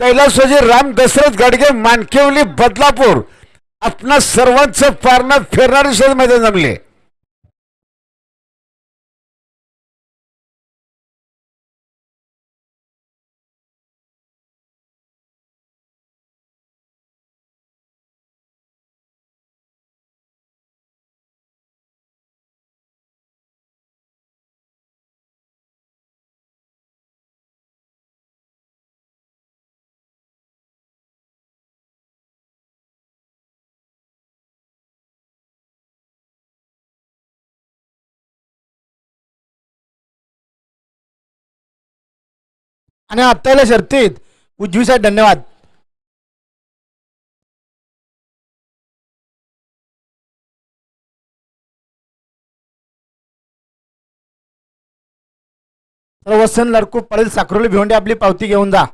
कैलासोजी राम दशरथ गाडगे मानकेवली बदलापूर. आपणा सर्वांचं पारणं फिरणारे शोध मैदान जमले. आणि आत्ताला शर्तीत उज्जवी साहेब धन्यवाद. तर वसन लडकू पडेल साखरोली भिवंडी आपली पावती घेऊन जा.